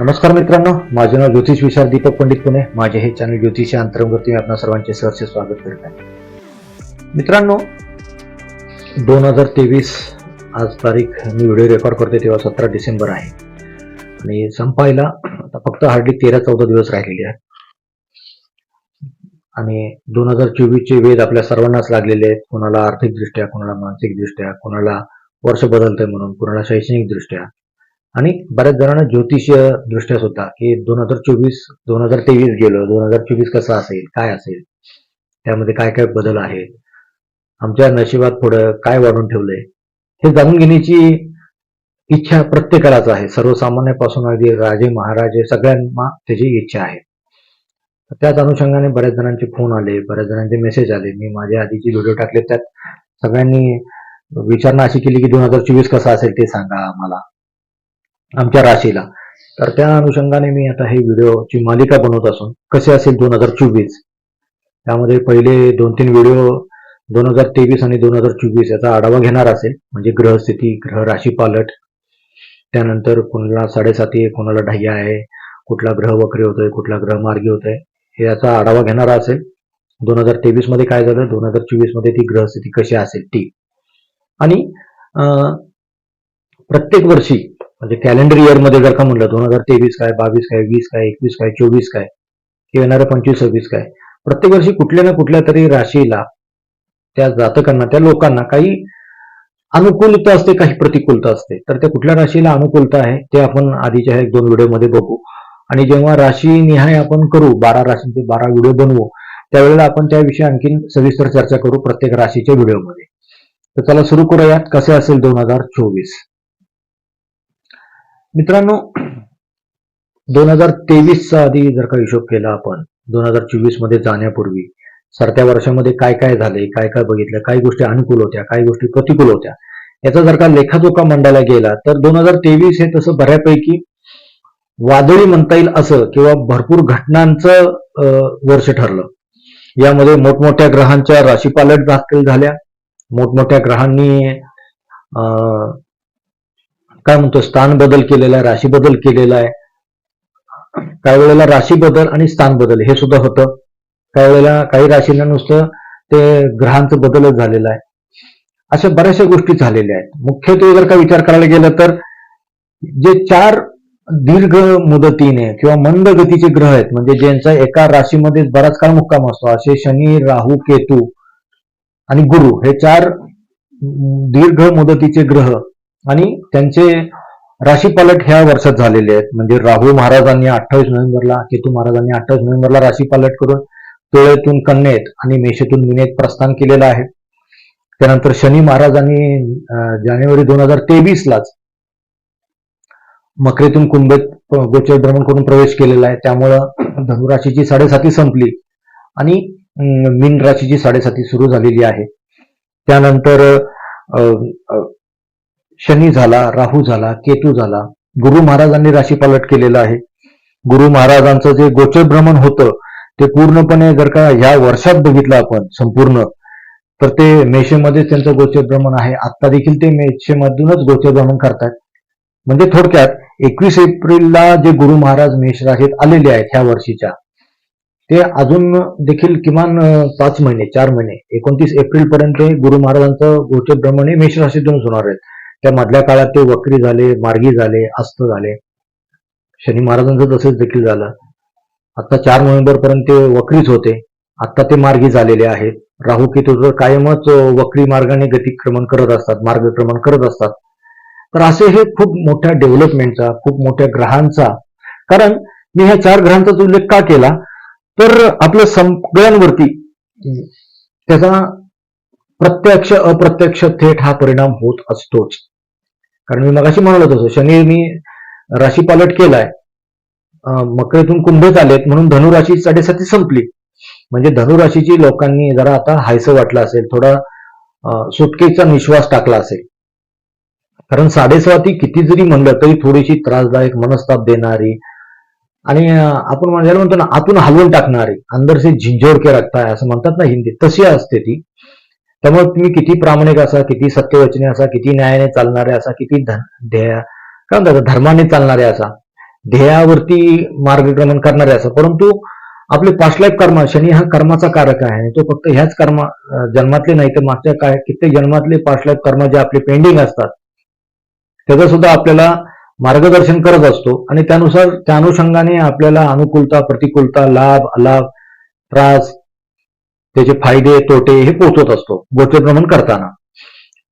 नमस्कार मित्रांनो माझे नाव ज्योतिष विशाल दीपक पंडित पुणे. माझे हे चॅनल ज्योतिष या मी आपणा सर्वांचे सहर्ष स्वागत करत आहे. मित्रांनो दोन हजार तेवीस आज तारीख मी व्हिडिओ रेकॉर्ड करते तेव्हा सतरा डिसेंबर आहे. आणि संपायला आता फक्त हार्डली तेरा चौदा दिवस राहिलेले आहेत. आणि दोन हजार चोवीसचे वेध आपल्या सर्वांनाच लागलेले आहेत. कोणाला आर्थिकदृष्ट्या कोणाला मानसिकदृष्ट्या कोणाला वर्ष बदलतंय म्हणून कोणाला शैक्षणिकदृष्ट्या. आणि बऱ्याच जणांना ज्योतिषीय दृष्ट्या सुद्धा की दोन हजार चोवीस दोन हजार तेवीस गेलो दोन हजार चोवीस कसं असेल काय असेल त्यामध्ये काय काय बदल आहेत आमच्या नशिबात पुढं काय वाढून ठेवलंय हे जाणून घेण्याची इच्छा प्रत्येकालाच आहे. सर्वसामान्यापासून अगदी राजे महाराजे सगळ्यांना त्याची इच्छा आहे. त्याच अनुषंगाने बऱ्याच जणांचे फोन आले बऱ्याच जणांचे मेसेज आले. मी माझ्या आधीचे व्हिडिओ टाकले त्यात सगळ्यांनी विचारणा अशी केली की दोन हजार चोवीस कसा असेल ते सांगा आम्हाला. आमच्या राशीला. तर त्या अनुषंगाने मी आता हे व्हिडिओची मालिका बनवत असून कसे असेल दोन हजार चोवीस? त्यामध्ये पहिले दोन तीन व्हिडिओ दोन हजार तेवीस आणि दोन हजार चोवीस याचा आढावा घेणार असेल. म्हणजे ग्रहस्थिती ग्रह राशी पालट. त्यानंतर कोणाला साडेसाती आहे कोणाला ढाया आहे कुठला ग्रह वक्री होतोय कुठला ग्रह मार्गी होतोय हे याचा आढावा घेणारा असेल. दोन हजार तेवीसमध्ये काय झालं? दोन हजार चोवीसमध्ये ती ग्रहस्थिती कशी असेल ती. आणि प्रत्येक वर्षी म्हणजे कॅलेंडर इयरमध्ये जर का म्हणलं दोन हजार तेवीस काय बावीस काय वीस काय एकवीस काय चोवीस काय किंवा येणारं पंचवीस सव्वीस काय प्रत्येक वर्षी कुठल्या ना कुठल्या तरी राशीला त्या जातकांना त्या लोकांना काही अनुकूलता असते काही प्रतिकूलता असते. तर त्या कुठल्या राशीला अनुकूलता आहे ते आपण आधीच्या एक दोन व्हिडिओमध्ये बघू. आणि जेव्हा राशी निहाय आपण करू बारा राशींचे बारा व्हिडिओ बनवू त्यावेळेला आपण त्याविषयी आणखीन सविस्तर चर्चा करू प्रत्येक राशीच्या व्हिडिओमध्ये. तर चला सुरू करूयात कसे असेल दोन हजार चोवीस? मित्रांनो दोन हजार तेवीसचा आधी जर का हिशोब केला आपण दोन हजार चोवीसमध्ये जाण्यापूर्वी सरत्या वर्षामध्ये काय काय झाले काय काय बघितलं काही गोष्टी अनुकूल होत्या काही गोष्टी प्रतिकूल होत्या याचा जर का लेखाजोखा मांडायला गेला तर दोन हजार तेवीस हे तसं बऱ्यापैकी वादळी म्हणता येईल असं किंवा भरपूर घटनांचं अं, वर्ष ठरलं. यामध्ये मोठमोठ्या ग्रहांच्या राशीपालट दाखल झाल्या. मोठमोठ्या ग्रहांनी अं, काय म्हणतो स्थान बदल केलेला आहे राशी बदल केलेला आहे. काही वेळेला राशी बदल आणि स्थान बदल हे सुद्धा होतं. काही वेळेला काही राशींना नुसतं ते ग्रहांचं बदलच झालेलं आहे. अशा बऱ्याचशा गोष्टी झालेल्या आहेत. मुख्यत्वे जर का विचार करायला गेलं तर जे चार दीर्घ मुदतीने किंवा मंद गतीचे ग्रह आहेत म्हणजे ज्यांचा एका राशीमध्ये बराच काळ मुक्काम असतो असे शनी राहू केतू आणि गुरु हे चार दीर्घ मुदतीचे ग्रह आणि त्यांचे राशीपालट ह्या वर्षात झालेले आहेत. म्हणजे राहू महाराजांनी अठ्ठावीस नोव्हेंबरला केतू महाराजांनी अठ्ठावीस नोव्हेंबरला राशीपालट करून तुळेतून कन्येत आणि मेषेतून मिनेत प्रस्थान केलेलं आहे. त्यानंतर शनी महाराजांनी जानेवारी दोन हजार तेवीस लाच मकरेतून कुंभेत गोचर भ्रमण करून प्रवेश केलेला आहे. त्यामुळं धनुराशीची साडेसाती संपली आणि मीन राशीची साडेसाती सुरू झालेली आहे. त्यानंतर शनी झाला राहू झाला केतू झाला. गुरु महाराजांनी राशीपालट केलेलं आहे. गुरु महाराजांचं जे गोचर भ्रमण होतं ते पूर्णपणे जर का ह्या वर्षात बघितलं आपण संपूर्ण तर ते मेषेमध्येच त्यांचं गोचर भ्रमण आहे. आता देखील ते मेषेमधूनच गोचर भ्रमण करतात. म्हणजे थोडक्यात एकवीस एप्रिलला जे गुरु महाराज मेष राशीत आलेले आहेत ह्या वर्षीच्या ते अजून देखील किमान पाच महिने चार महिने एकोणतीस एप्रिल पर्यंत गुरु महाराजांचं गोचर भ्रमण हे मेष राशीतूनच होणार आहेत. त्या मधल्या काळात ते वक्री झाले मार्गी झाले अस्त झाले. शनी महाराजांचं तसंच देखील झालं. आता चार नोव्हेंबर पर्यंत ते वक्रीच होते. आता ते मार्गी झालेले आहेत. राहू केतू तर कायमच वक्री मार्गाने गतिक्रमण करत असतात मार्गक्रमण करत असतात. तर असे हे खूप मोठ्या डेव्हलपमेंटचा खूप मोठ्या ग्रहांचा कारण मी ह्या चार ग्रहांचा उल्लेख का केला? तर आपल्या सगळ्यांवरती त्याचा प्रत्यक्ष अप्रत्यक्ष थेट हा परिणाम होत असतोच. कारण मी मगाशी म्हणत होतो शनी मी राशीपालट केलाय. मकरेतून कुंभच आलेत म्हणून धनुराशी साडेसाती संपली. म्हणजे धनुराशीची लोकांनी जरा आता हायसं वाटलं असेल थोडा सुटकेचा निश्वास टाकला असेल. कारण साडेसाती किती जरी म्हणलं तरी थोडीशी त्रासदायक मनस्ताप देणारी आणि आपण म्हणायला म्हणतो ना आतून हलवून टाकणारी अंदर से झिंजोर के असं म्हणतात ना हिंदी तशी असते ती. त्यामुळे तुम्ही किती प्रामाणिक असा किती सत्यवचने असा किती न्यायाने चालणारे असा किती ध्येया ध्येय काय म्हणतात धर्माने चालणारे असा. ध्येयावरती मार्गक्रमण करणारे असा. परंतु आपले पास्ट लाईफ कर्म शनी हा कर्माचा कारक आहे. तो फक्त ह्याच कर्म जन्मातले नाही तर मागच्या काय कित्येक जन्मातले पास्ट लाईफ कर्म जे आपले पेंडिंग असतात त्याचं सुद्धा आपल्याला मार्गदर्शन करत असतो. आणि त्यानुसार त्या अनुषंगाने आपल्याला अनुकूलता प्रतिकूलता लाभ अलाभ त्रास त्याचे फायदे तोटे हे पोहोचत असतो गोचर भ्रमण करताना.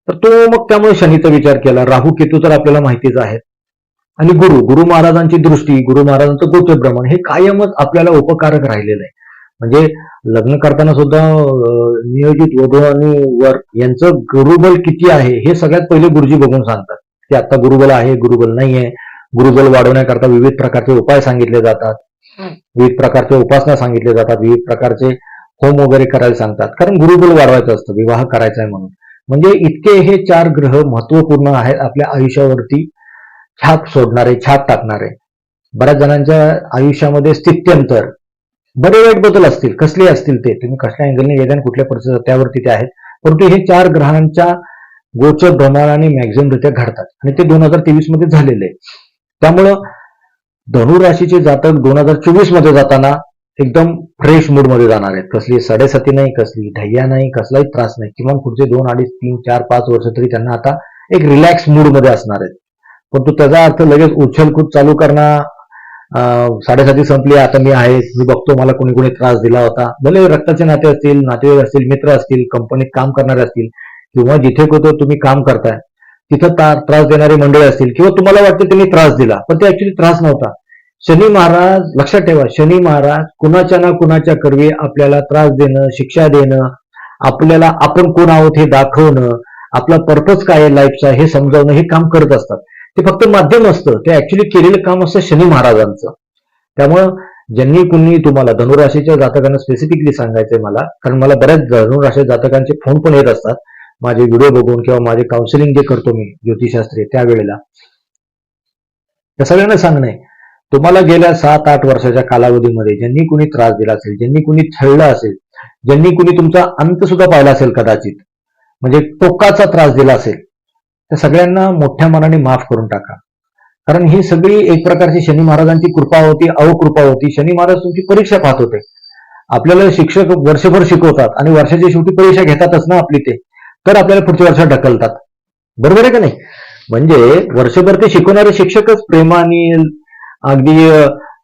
तर तो मग त्यामुळे शनीचा विचार केला. राहू केतू तर आपल्याला माहितीच आहेत. आणि गुरु गुरु महाराजांची दृष्टी गुरु महाराजांचं गोचर भ्रमण हे कायमच आपल्याला उपकारक राहिलेलं आहे. म्हणजे लग्न करताना सुद्धा नियोजित वधू आणि वर यांचं गुरुबल किती आहे हे सगळ्यात पहिले गुरुजी बघून सांगतात. की आता गुरुबल आहे गुरुबल नाही आहे गुरुबल वाढवण्याकरता विविध प्रकारचे उपाय सांगितले जातात. विविध प्रकारचे उपासना सांगितले जातात. विविध प्रकारचे होम वगैरे करायला सांगतात. कारण गुरुबल वाढवायचं असतं विवाह करायचा आहे म्हणून. म्हणजे इतके हे चार ग्रह महत्त्वपूर्ण आहेत आपल्या आयुष्यावरती. छाप सोडणारे छाप टाकणारे. बऱ्याच जणांच्या आयुष्यामध्ये स्थित्यंतर बरे वाईट बदल असतील कसले असतील ते तुम्ही कसल्या अँगलने गेल्या कुठल्या परिस्थितीत त्यावरती ते आहेत. परंतु हे चार ग्रहांच्या गोचर भ्रमणाने मॅक्झिमम रित्या घडतात. आणि ते दोन हजार तेवीसमध्ये झालेले. आहे त्यामुळं धनु राशीचे जातक दोन हजार चोवीसमध्ये जाताना एकदम फ्रेश मूडमध्ये जाणार आहेत. कसली साडेसाती नाही कसली ढय्या नाही कसलाही त्रास नाही. किमान पुढचे दोन अडीच तीन चार पाच वर्ष तरी त्यांना आता एक रिलॅक्स मूडमध्ये असणार आहेत. पण तो त्याचा अर्थ लगेच उछलकूद चालू करणं साडेसाती संपली आता मी आहे मी बघतो मला कोणी कोणी त्रास दिला होता. भले रक्ताचे नाते असतील नातेवाईक असतील मित्र असतील कंपनीत काम करणारे असतील किंवा जिथे कुठं तुम्ही काम करताय तिथं त्रास देणारे मंडळी असतील किंवा तुम्हाला वाटतं त्यांनी त्रास दिला पण ते ऍक्च्युली त्रास नव्हता. शनी महाराज लक्षात ठेवा शनी महाराज कुणाच्या ना कुणाच्या करवी आपल्याला त्रास देणं शिक्षा देणं आपल्याला आपण कोण आहोत हे दाखवणं आपला पर्पज काय आहे लाईफचा हे समजावणं हे काम करत असतात. ते फक्त माध्यम असतं. ते ऍक्च्युली केलेलं काम असतं शनी महाराजांचं. त्यामुळं ज्यांनी कुणी तुम्हाला धनुराशीच्या जातकांना स्पेसिफिकली सांगायचंय मला कारण मला बऱ्याच धनुराशी जातकांचे फोन पण येत असतात. माझे व्हिडिओ बघून किंवा माझे काउन्सिलिंग जे करतो मी ज्योतिषशास्त्री त्यावेळेला. त्या सगळ्यांना सांगणे तुम्हाला गेल्या सात आठ वर्षाच्या कालावधीमध्ये ज्यांनी कुणी त्रास दिला असेल ज्यांनी कुणी छळलं असेल ज्यांनी कुणी तुमचा अंत सुद्धा पाहिला असेल कदाचित म्हणजे टोकाचा त्रास दिला असेल त्या सगळ्यांना मोठ्या मनाने माफ करून टाका. कारण ही सगळी एक प्रकारची शनी महाराजांची कृपा होती अवकृपा होती. शनी महाराज तुमची परीक्षा पाहत होते. आपल्याला शिक्षक वर्षभर शिकवतात आणि वर्षाच्या शेवटी परीक्षा घेतातच ना आपली ते तर आपल्याला पुढच्या वर्षात ढकलतात. बरोबर आहे का नाही? म्हणजे वर्षभर ते शिकवणारे शिक्षकच प्रेमाने अगदी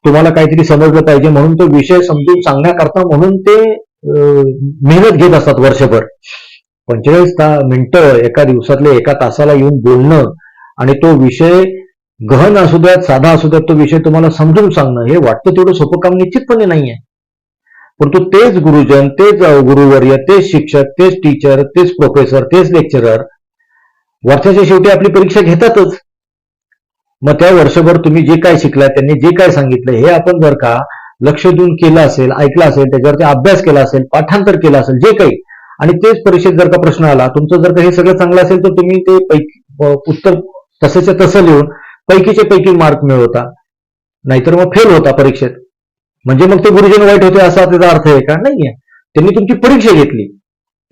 तुम्हाला काहीतरी समजलं पाहिजे म्हणून तो विषय समजून सांगण्याकरता म्हणून ते मेहनत घेत असतात वर्षभर. पंचेचाळीस ता मिनिटं एका दिवसातले एका तासाला येऊन बोलणं आणि तो विषय गहन असू द्यात साधा असू द्यात तो विषय तुम्हाला समजून सांगणं हे वाटतं तेवढं सोपं काम निश्चितपणे नाहीये परंतु तेच गुरुजन तेच गुरुवर्य तेच शिक्षक तेच टीचर तेच प्रोफेसर तेच लेक्चरर वर्षाच्या शेवटी आपली परीक्षा घेतातच. मग त्या वर्षभर तुम्ही जे काय शिकलाय त्यांनी जे काय सांगितलं हे आपण जर का लक्ष देऊन केलं असेल ऐकलं असेल त्याच्यावरती अभ्यास केला असेल पाठांतर केलं असेल जे काही आणि तेच परीक्षेत जर का प्रश्न आला तुमचं जर का हे सगळं चांगलं असेल तर तुम्ही ते पैकी उत्तर तसंच्या तसं लिहून पैकीच्या पैकी मार्क मिळवता. नाहीतर मग फेल होता परीक्षेत. म्हणजे मग ते गुरुजन वाईट होते असा त्याचा अर्थ आहे का? नाहीये. त्यांनी तुमची परीक्षा घेतली.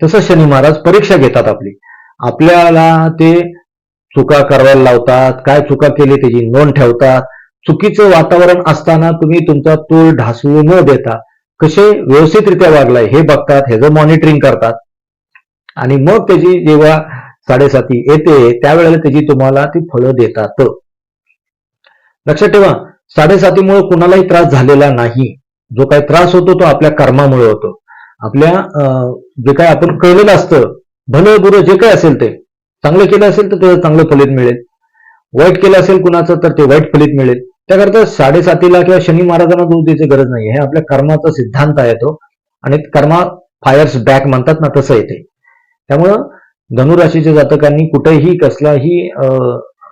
तसं शनी महाराज परीक्षा घेतात आपली. आपल्याला ते चुका करायला लावतात काय चुका केली त्याची नोंद ठेवतात. चुकीचं वातावरण असताना तुम्ही तुमचा तूळ ढासळू न देता कसे व्यवस्थितरित्या वागलाय हे बघतात ह्याचं मॉनिटरिंग करतात. आणि मग त्याची जेव्हा साडेसाती येते त्यावेळेला त्याची तुम्हाला ती फळं देतात. लक्षात ठेवा साडेसातीमुळे कुणालाही त्रास झालेला नाही. जो काही त्रास होतो तो आपल्या कर्मामुळे होतो. आपल्या अं, जे काय आपण कळलेलं असतं भलं बुरं जे काही असेल ते चांगलं केलं असेल तर त्याचं चांगलं फलित मिळेल. वाईट केलं असेल कुणाचं तर ते वाईट फलित मिळेल. त्याकरता साडेसातीला किंवा शनी महाराजांना दोष द्यायची गरज नाही हे आपल्या कर्माचा सिद्धांत आहे तो. आणि कर्मा फायर्स बॅक म्हणतात ना तसं येते. त्यामुळं धनुराशीच्या जातकांनी कुठेही कसलाही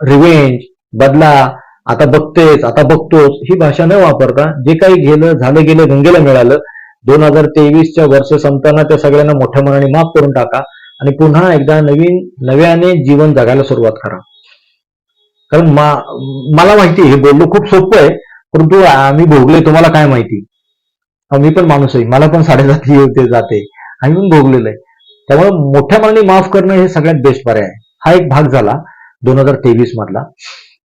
रिवेंज बदला आता बघतेच आता बघतोच ही भाषा न वापरता जे काही गेलं झालं गेलं गंगेला मिळालं दोन हजार तेवीसच्या वर्ष संपताना त्या सगळ्यांना मोठ्या मनाने माफ करून टाका. आणि पुन्हा एकदा नवीन नव्याने जीवन जगायला सुरुवात करा. कारण मा- मला माहिती हे बोलणं खूप सोपं आहे परंतु आम्ही भोगले तुम्हाला काय माहिती? मी पण माणूस आहे मला पण साडेसाती होते जाते आम्ही पण भोगलेलं आहे. त्यामुळे मोठ्या मनाने माफ करणं हे सगळ्यात बेस्ट पर्याय आहे. हा एक भाग झाला दोन हजार तेवीस मधला.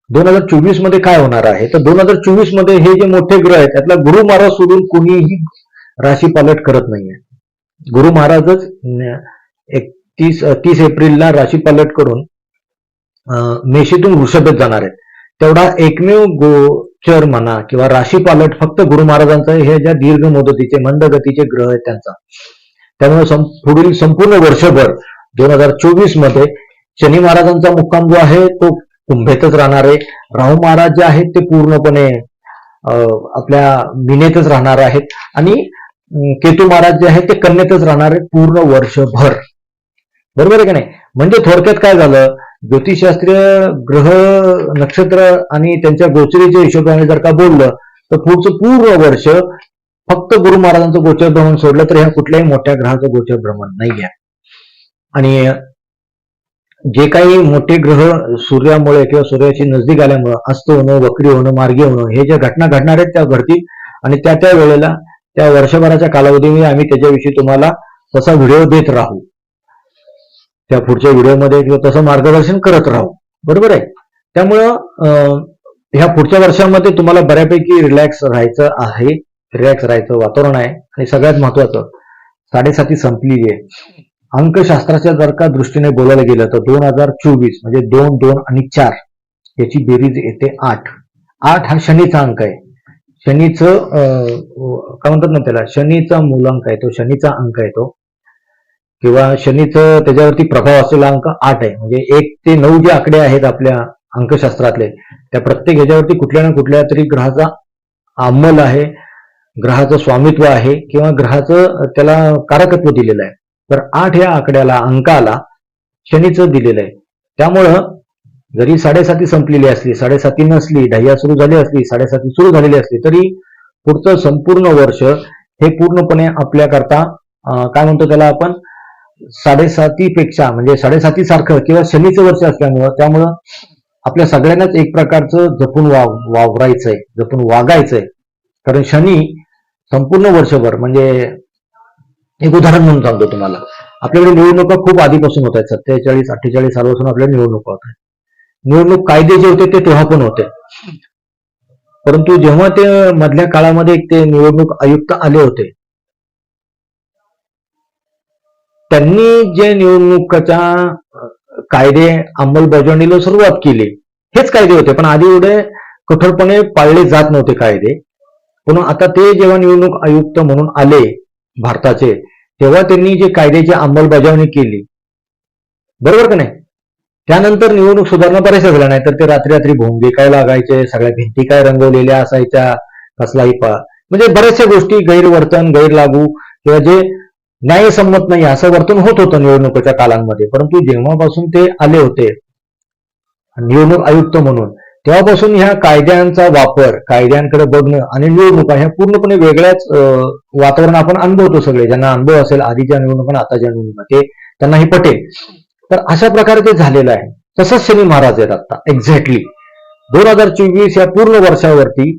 दोन हजार चोवीसमध्ये काय होणार आहे? तर दोन हजार चोवीसमध्ये हे जे मोठे ग्रह आहेत त्यातला गुरु महाराज सोडून कोणीही राशी पालट करत नाहीये. गुरु महाराजच एक तीस तीस एप्रिलला राशी पालट करून मेषीतून वृषभेत जाणार आहेत. तेवढा एकमेव गोचर म्हणा किंवा राशी पालट फक्त गुरु महाराजांचा हे ज्या दीर्घ मुदतीचे मंद गतीचे ग्रह आहेत त्यांचा. त्यामुळे सं- पुढील संपूर्ण वर्षभर दोन हजार चोवीसमध्ये शनी महाराजांचा मुक्काम जो आहे तो कुंभेतच राहणार आहे. राहू महाराज जे आहेत ते पूर्णपणे अं, आपल्या मिनेतच राहणार आहेत. आणि केतू महाराज जे आहेत ते कन्येतच राहणार आहेत पूर्ण वर्षभर. बरोबर आहे की नाही? म्हणजे थोडक्यात काय झालं? ज्योतिषशास्त्रीय ग्रह नक्षत्र आणि त्यांच्या गोचरीच्या हिशोबाने जर का बोललं तर पुढचं पूर्ण वर्ष फक्त गुरु महाराजांचं गोचर भ्रमण सोडलं तर ह्या कुठल्याही मोठ्या ग्रहाचं गोचर भ्रमण नाही आहे. आणि जे काही मोठे ग्रह सूर्यामुळे किंवा सूर्याची नजदीक आल्यामुळं अस्त होणं वक्री होणं मार्गी होणं हे ज्या घटना घडणार आहेत त्या घडतील. आणि त्या त्या वेळेला त्या वर्षभराच्या कालावधीमध्ये आम्ही त्याच्याविषयी तुम्हाला तसा व्हिडिओ देत राहू. त्या पुढच्या व्हिडिओमध्ये किंवा तसं मार्गदर्शन करत राहू. बरोबर आहे? त्यामुळं अं, ह्या पुढच्या वर्षामध्ये तुम्हाला बऱ्यापैकी रिलॅक्स राहायचं आहे. रिलॅक्स राहायचं वातावरण आहे. आणि सगळ्यात महत्वाचं साडेसाती संपलेली आहे. अंकशास्त्राच्या जर का दृष्टीने बोलायला गेलं तर दोन हजार चोवीस म्हणजे दोन दोन आणि चार याची बेरीज येते आठ. आठ हा शनीचा अंक आहे. शनीचं अं, काय म्हणतात ना त्याला? शनीचा मूलांक आहे तो शनीचा अंक आहे तो. किंवा शनीचं त्याच्यावरती प्रभाव असलेला अंक आठ आहे. म्हणजे एक ते नऊ जे आकडे आहेत आपल्या अंकशास्त्रातले त्या प्रत्येक ह्याच्यावरती कुठल्या ना कुठल्या तरी ग्रहाचा अंमल आहे ग्रहाचं स्वामित्व आहे किंवा ग्रहाचं त्याला कारकत्व दिलेलं आहे. तर आठ या आकड्याला अंकाला शनीचं दिलेलं आहे. त्यामुळं जरी साडेसाती संपलेली असली साडेसाती नसली ढह्या सुरू झाली असली साडेसाती सुरू झालेली असली तरी पुढचं संपूर्ण वर्ष हे पूर्णपणे आपल्याकरता काय म्हणतो त्याला आपण? साडेसातीपेक्षा म्हणजे साडेसाती सारखं किंवा शनीचं वर्ष असल्यामुळं त्यामुळं आपल्या सगळ्यांनाच एक प्रकारचं जपून वाव वावरायचंय जपून वागायचंय. कारण शनी संपूर्ण वर्षभर म्हणजे एक उदाहरण म्हणून सांगतो तुम्हाला. आपल्याकडे निवडणुका खूप आधीपासून होत आहेत सत्तेचाळीस अठ्ठेचाळीस सालापासून आपल्या निवडणुका होत आहेत. निवडणूक कायदे जे होते ते तेव्हा पण होते. परंतु जेव्हा ते मधल्या काळामध्ये ते निवडणूक आयुक्त आले होते त्यांनी जे निवडणुकाच्या कायदे अंमलबजावणीला सुरुवात केली हेच कायदे होते. पण आधी एवढे कठोरपणे पाळले जात नव्हते कायदे. पण आता ते जेव्हा निवडणूक आयुक्त म्हणून आले भारताचे तेव्हा त्यांनी जे कायद्याची अंमलबजावणी केली. बरोबर का नाही? त्यानंतर निवडणूक सुधारणा बऱ्याचशा झाल्या नाही तर ते रात्री रात्री भोंगे काय लागायचे सगळ्या भिंती काय रंगवलेल्या असायच्या कसलाही पा म्हणजे बऱ्याचशा गोष्टी गैरवर्तन गैरलागू किंवा जे न्यायसंमत नाही असं वर्तन होत होतं निवडणुकीच्या कालांमध्ये. परंतु जेव्हापासून ते आले होते निवडणूक आयुक्त म्हणून तेव्हापासून ह्या कायद्यांचा वापर कायद्यांकडे बघणं आणि निवडणुका ह्या पूर्णपणे वेगळ्याच वातावरण आपण अनुभवतो सगळे. ज्यांना अनुभव असेल आधीच्या निवडणुका आताच्या निवडणुका ते त्यांना हे पटेल. तर अशा प्रकारे ते झालेलं आहे. तसंच शनी महाराज आहेत आता एक्झॅक्टली दोन हजार चोवीस या पूर्ण वर्षावरती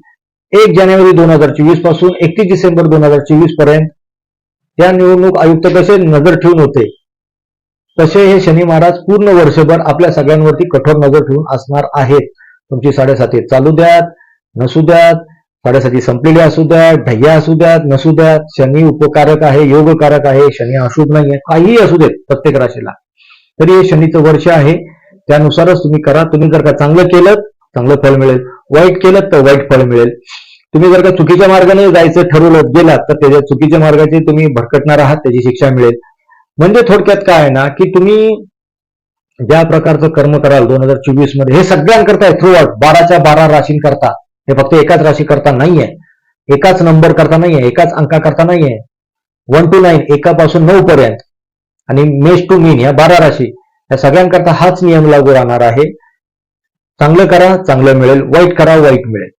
एक जानेवारी दोन हजार चोवीसपासून एकतीस डिसेंबर दोन हजार चोवीसपर्यंत त्या निवडणूक आयुक्त कसे नजर ठेवून होते? तसे हे शनी महाराज पूर्ण वर्षभर आपल्या सगळ्यांवरती कठोर नजर ठेवून असणार आहेत? तुमची साडेसाती चालू द्यात नसू द्यात साडेसाती संपलेली असू द्यात ढय्या असू द्यात नसू द्यात. शनी उपकारक आहे योगकारक आहे शनी अशुभ नाही आहे काहीही असू देत प्रत्येक राशीला. तरी हे शनीचं वर्ष आहे त्यानुसारच तुम्ही करा. तुम्ही जर का चांगलं केलं चांगलं फळ मिळेल. वाईट केलं तर वाईट फळ मिळेल. तुम्ही जर का चुकीच्या मार्गाने जायचं ठरवलं गेलात तर त्याच्या चुकीच्या मार्गाची तुम्ही भरकटणार आहात त्याची शिक्षा मिळेल. म्हणजे थोडक्यात काय आहे ना की तुम्ही ज्या प्रकारचं कर्म कराल दोन हजार चोवीसमध्ये हे सगळ्यांकरता आहे थ्रू आउट बाराच्या बारा राशींकरता हे फक्त एकाच राशी करता नाहीये. एकाच नंबर करता नाहीये एकाच अंका करता नाहीये. वन टू नाईन एकापासून नऊ पर्यंत. आणि मेष टू मीन या बारा राशी या सगळ्यांकरता हाच नियम लागू राहणार आहे. चांगलं करा चांगलं मिळेल. वाईट करा वाईट मिळेल.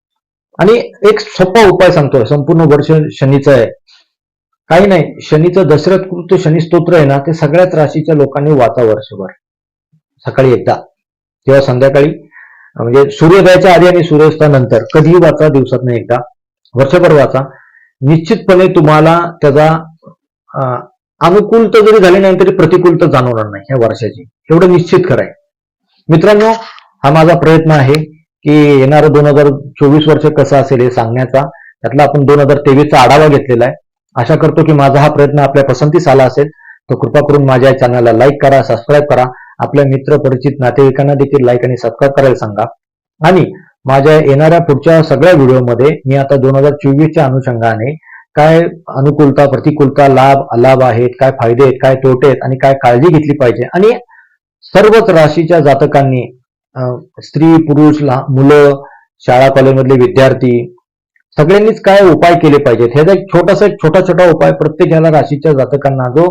आणि एक सोपा उपाय सांगतोय संपूर्ण वर्ष शनीचं आहे. काही नाही शनीचं दशरथ कृत शनी स्तोत्र आहे ना ते सगळ्याच राशीच्या लोकांनी वाचा वर्षभर. सकाळी एकदा किंवा संध्याकाळी म्हणजे सूर्योदयाच्या आधी आणि सूर्यास्तानंतर. कधीही वाचा दिवसात नाही एकदा. वर्षभर वाचा. निश्चितपणे तुम्हाला त्याचा अं, अनुकूलता जरी झाली नाही तरी प्रतिकूलता जाणवणार नाही ह्या वर्षाची. एवढं निश्चित कराय मित्रांनो हा माझा प्रयत्न आहे. की येणारं दोन हजार चोवीस वर्ष कसं असेल हे सांगण्याचा त्यातला आपण दोन हजार तेवीसचा आढावा घेतलेला आहे. आशा करतो की माझा हा प्रयत्न आपल्या पसंतीस आला असेल तर कृपा करून माझ्या चॅनलला लाईक करा सबस्क्राईब करा. आपल्या मित्र परिचित नातेवाईकांना देखील लाईक आणि सबस्क्राईब करायला सांगा. आणि माझ्या येणाऱ्या पुढच्या सगळ्या व्हिडिओमध्ये मी आता दोन हजार चोवीसच्या अनुषंगाने काय अनुकूलता प्रतिकूलता लाभ अलाभ आहेत काय फायदे आहेत काय तोटे आहेत आणि काय काळजी घेतली पाहिजे. आणि सर्वच राशीच्या जातकांनी स्त्री पुरुष मुलं शाळा कॉलेजमधले विद्यार्थी सगळ्यांनीच काय उपाय केले पाहिजेत? ह्याचा एक छोटासा एक छोटा छोटा उपाय प्रत्येक याला राशीच्या जातकांना जो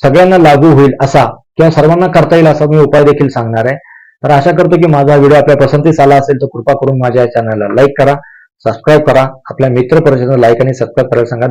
सगळ्यांना लागू होईल असा किंवा सर्वांना करता येईल असा मी उपाय देखील सांगणार आहे. तर आशा करतो की माझा व्हिडिओ आपल्या पसंतीस आला असेल तर कृपा करून माझ्या चॅनलला लाईक करा सबस्क्राईब करा. आपल्या मित्र परिषदेला लाईक आणि सबस्क्राईब करायला सांगा.